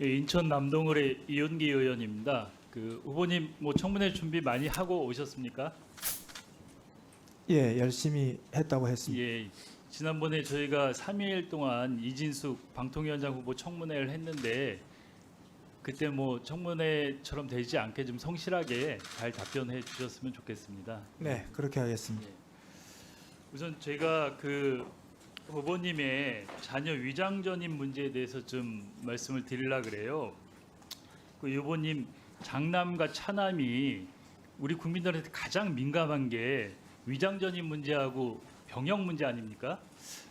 예, 인천 남동을의 이윤기 의원입니다. 그 후보님 뭐 청문회 준비 많이 하고 오셨습니까? 예, 열심히 했다고 했습니다. 예. 지난번에 저희가 3일 동안 이진숙 방통위원장 후보 청문회를 했는데 그때 뭐 청문회처럼 되지 않게 좀 성실하게 잘 답변해 주셨으면 좋겠습니다. 네, 그렇게 하겠습니다. 우선 제가 그 후보님의 자녀 위장 전입 문제에 대해서 좀 말씀을 드리려 그래요. 그 후보님 장남과 차남이 우리 국민들한테 가장 민감한 게 위장 전입 문제하고 병역 문제 아닙니까?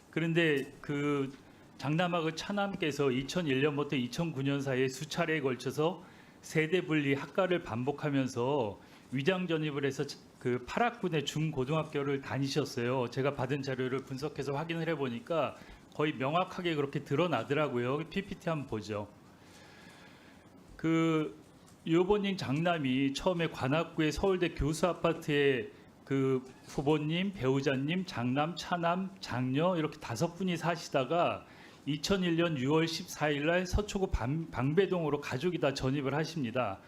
그런데 그 장남하고 차남께서 2001년부터 2009년 사이에 수차례에 걸쳐서 세대 분리 학과를 반복하면서 위장 전입을 해서 그 파락군의 중고등학교를 다니셨어요. 제가 받은 자료를 분석해서 확인을 해보니까 거의 명확하게 그렇게 드러나더라고요. PPT 한번 보죠. 그 유보님 장남이 처음에 관악구의 서울대 교수 아파트에 그 후보님, 배우자님, 장남, 차남, 장녀 이렇게 다섯 분이 사시다가 2001년 6월 14일 날 서초구 방- 방배동으로 가족이 다 전입을 하십니다.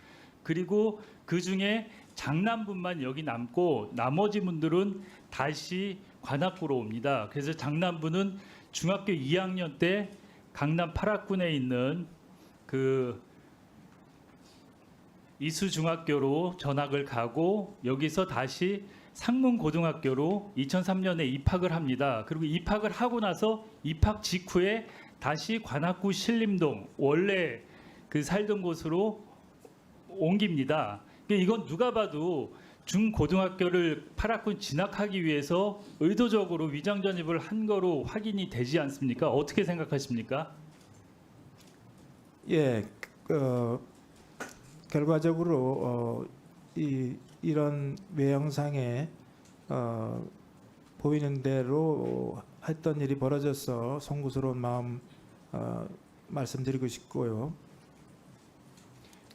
그리고 그 중에 장남분만 여기 남고 나머지 분들은 다시 관악구로 옵니다. 그래서 장남분은 중학교 2학년 때 강남 파락군에 있는 그 이수중학교로 전학을 가고 여기서 다시 상문고등학교로 2003년에 입학을 합니다. 그리고 입학을 하고 나서 입학 직후에 다시 관악구 신림동 원래 그 살던 곳으로 옮깁니다. 그러니까 이건 누가 봐도 중고등학교를 파락군 진학하기 위해서 의도적으로 위장 전입을 한 거로 확인이 되지 않습니까? 어떻게 생각하십니까? 예, 어, 결과적으로 어, 이 이런 외형상에 어, 보이는 대로 했던 일이 벌어져서 송구스러운 마음 어, 말씀드리고 싶고요.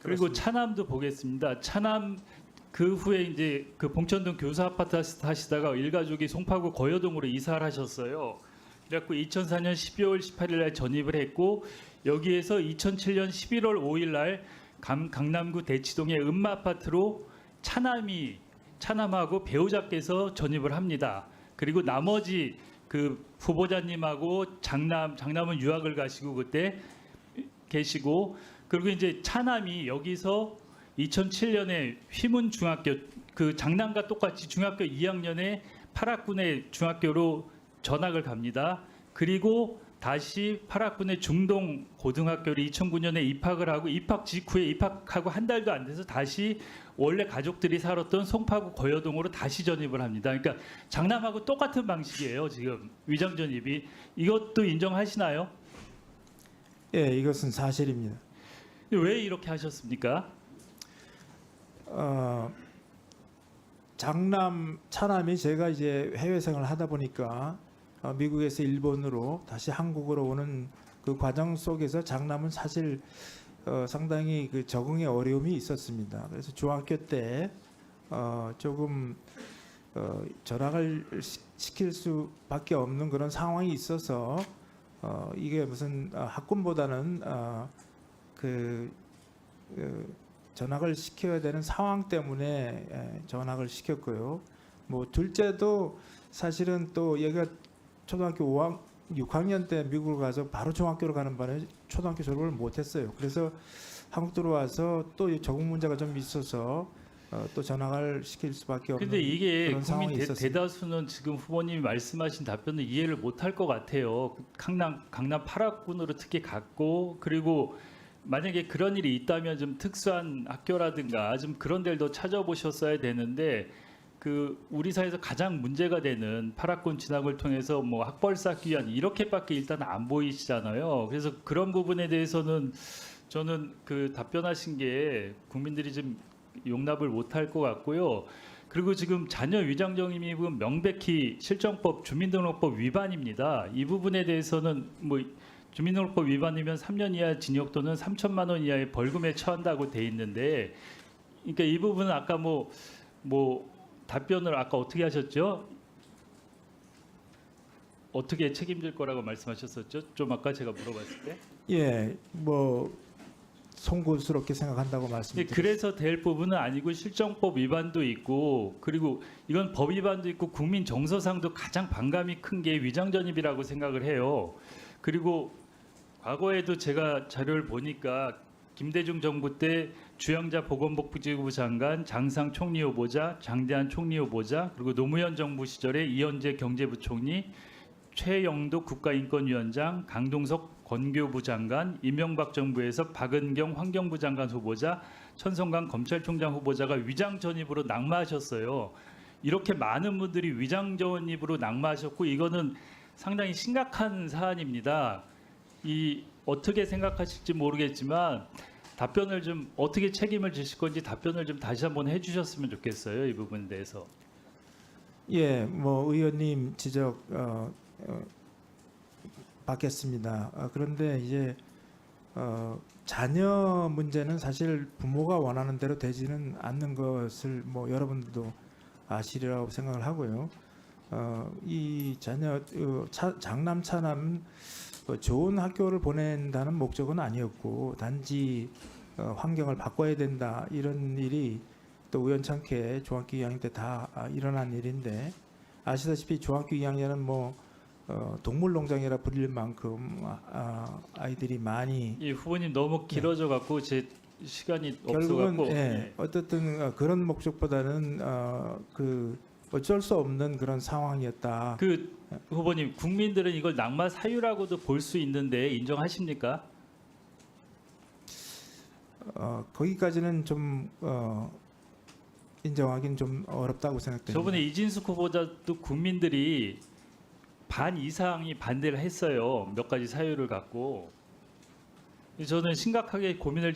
그리고. 차남도 보겠습니다. 차남 그 후에 이제 그 봉천동 교사 아파트 하시- 하시다가 일가족이 송파구 거여동으로 이사를 하셨어요. 그래갖고 2004년 12월 18일 날 전입을 했고 여기에서 2007년 11월 5일 날 강, 강남구 대치동의 음마 아파트로 차남이 차남하고 배우자께서 전입을 합니다. 그리고 나머지 그 후보자님하고 장남 장남은 유학을 가시고 그때 계시고 그리고 이제 차남이 여기서 2007년에 휘문 중학교 그 장남과 똑같이 중학교 2학년에 파락군의 중학교로 전학을 갑니다. 그리고 다시 파락군의 중동 고등학교를 2009년에 입학을 하고 입학 직후에 입학하고 한 달도 안 돼서 다시 원래 가족들이 살았던 송파구 거여동으로 다시 전입을 합니다. 그러니까 장남하고 똑같은 방식이에요. 지금 위장 전입이 이것도 인정하시나요? 예, 이것은 사실입니다. 왜 이렇게 하셨습니까? 어, 장남 차남이 제가 이제 해외 생활을 하다 보니까 어, 미국에서 일본으로 다시 한국으로 오는 그 과정 속에서 장남은 사실 어, 상당히 그 적응에 어려움이 있었습니다. 그래서 중학교 때 어, 조금 어, 전학을 시- 시킬 수밖에 없는 그런 상황이 있어서 어, 이게 무슨 어, 학군보다는 어, 그, 그 전학을 시켜야 되는 상황 때문에 예, 전학을 시켰고요. 뭐 둘째도 사실은 또 얘가 초등학교 5학, 6학년 때 미국을 가서 바로 중학교로 가는 바람에 초등학교 졸업을 못했어요. 그래서 한국 들어와서 또 적응 문제가 좀 있어서 어, 또 전학을 시킬 수밖에 없는 근데 이게 그런 상황이 대, 있었습니다. 대다수는 지금 후보님이 말씀하신 답변을 이해를 못할 것 같아요. 강남 강남 파락군으로 특히 갔고 그리고 만약에 그런 일이 있다면 좀 특수한 학교라든가 좀 그런 데를 더 찾아보셨어야 되는데 그 우리 사회에서 가장 문제가 되는 파락군 진학을 통해서 뭐 학벌 쌓기 위한 이렇게밖에 일단 안 보이시잖아요. 그래서 그런 부분에 대해서는 저는 그 답변하신 게 국민들이 좀 용납을 못할 것 같고요. 그리고 지금 자녀 위장 정임입은 명백히 실정법 주민등록법 위반입니다. 이 부분에 대해서는 뭐 주민등록법 위반이면 3년 이하 징역 또는 3천만 원 이하의 벌금에 처한다고 돼 있는데, 그러니까 이 부분은 아까 뭐뭐 답변을 아까 어떻게 하셨죠? 어떻게 책임질 거라고 말씀하셨었죠? 좀 아까 제가 물어봤을 때. 예, 뭐 송구스럽게 생각한다고 예, 말씀드렸습니다. 그래서 될 부분은 아니고 실정법 위반도 있고 그리고 이건 법 위반도 있고 국민 정서상도 가장 반감이 큰 게 위장 전입이라고 생각을 해요. 그리고 과거에도 제가 자료를 보니까 김대중 정부 때 주영자 보건복지부 장관, 장상 총리 후보자, 장대한 총리 후보자, 그리고 노무현 정부 시절에 이현재 경제부총리, 최영도 국가인권위원장, 강동석 권교부 장관, 이명박 정부에서 박은경 환경부 장관 후보자, 천성관 검찰총장 후보자가 위장 전입으로 낙마하셨어요. 이렇게 많은 분들이 위장 전입으로 낙마하셨고 이거는 상당히 심각한 사안입니다. 이 어떻게 생각하실지 모르겠지만 답변을 좀 어떻게 책임을 지실 건지 답변을 좀 다시 한번 해주셨으면 좋겠어요. 이 부분에 대해서. 예, 뭐 의원님 지적 어, 어, 받겠습니다. 어, 그런데 이제 어, 자녀 문제는 사실 부모가 원하는 대로 되지는 않는 것을 뭐 여러분들도 아시리라고 생각을 하고요. 어, 이 자녀 어, 차, 장남 차남 어, 좋은 학교를 보낸다는 목적은 아니었고 단지 어, 환경을 바꿔야 된다 이런 일이 또 우연찮게 중학교 2학년 때 다 일어난 일인데 아시다시피 중학교 2학년은 뭐 어, 동물농장이라 불릴 만큼 아, 아, 아이들이 많이 이 후보님 너무 길어져 갖고 제 시간이 없어 결국은 갖고 예, 어떻든 어, 그런 목적보다는 어, 그 어쩔 수 없는 그런 상황이었다. 그 후보님 국민들은 이걸 낙마 사유라고도 볼 수 있는데 인정하십니까? 어, 거기까지는 좀 어, 인정하기는 좀 어렵다고 생각됩니다. 저번에 이진숙 후보자도 국민들이 반 이상이 반대를 했어요. 몇 가지 사유를 갖고. 저는 심각하게 고민을